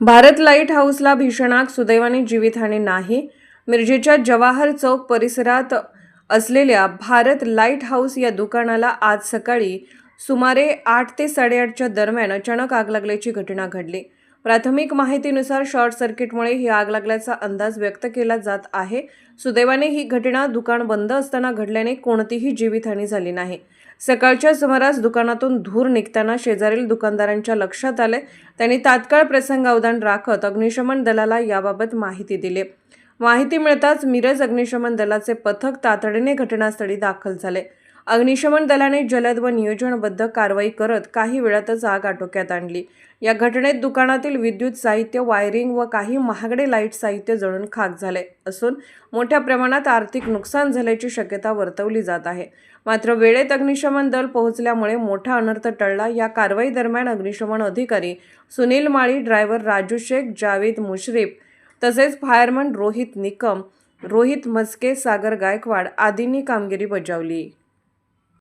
Bharat light हाऊसला भीषण आग सुदैवाने जीवितहानी नाही. मिरजेच्या जवाहर चौक परिसरात असलेल्या भारत लाइट हाऊस या दुकानाला आज सकाळी सुमारे आठ ते साडेआठच्या दरम्यान अचानक आग लागल्याची घटना घडली. प्राथमिक माहितीनुसार शॉर्ट सर्किटमुळे ही आग लागल्याचा अंदाज व्यक्त केला जात आहे. सुदैवाने ही घटना दुकान बंद असताना घडल्याने कोणतीही जीवितहानी झाली नाही. सकाळच्या सुमारास दुकानातून धूर निघताना शेजारील दुकानदारांच्या लक्षात आले. त्यांनी तात्काळ प्रसंगावधान राखत अग्निशमन दलाला याबाबत माहिती दिली. माहिती मिळताच मिरज अग्निशमन दलाचे पथक तातडीने घटनास्थळी दाखल झाले. अग्निशमन दलाने जलद व नियोजनबद्ध कारवाई करत काही वेळातच आग आटोक्यात आणली. या घटनेत दुकानातील विद्युत साहित्य वायरिंग व काही महागडे लाइट साहित्य जळून खाक झाले असून मोठ्या प्रमाणात आर्थिक नुकसान झाल्याची शक्यता वर्तवली जात आहे. मात्र वेळेत अग्निशमन दल पोहोचल्यामुळे मोठा अनर्थ टळला. या कारवाई दरम्यान अग्निशमन अधिकारी सुनील माळी ड्रायव्हर राजू शेख जावेद मुश्रीफ तसेच फायरमन रोहित निकम रोहित मस्के सागर गायकवाड आदींनी कामगिरी बजावली.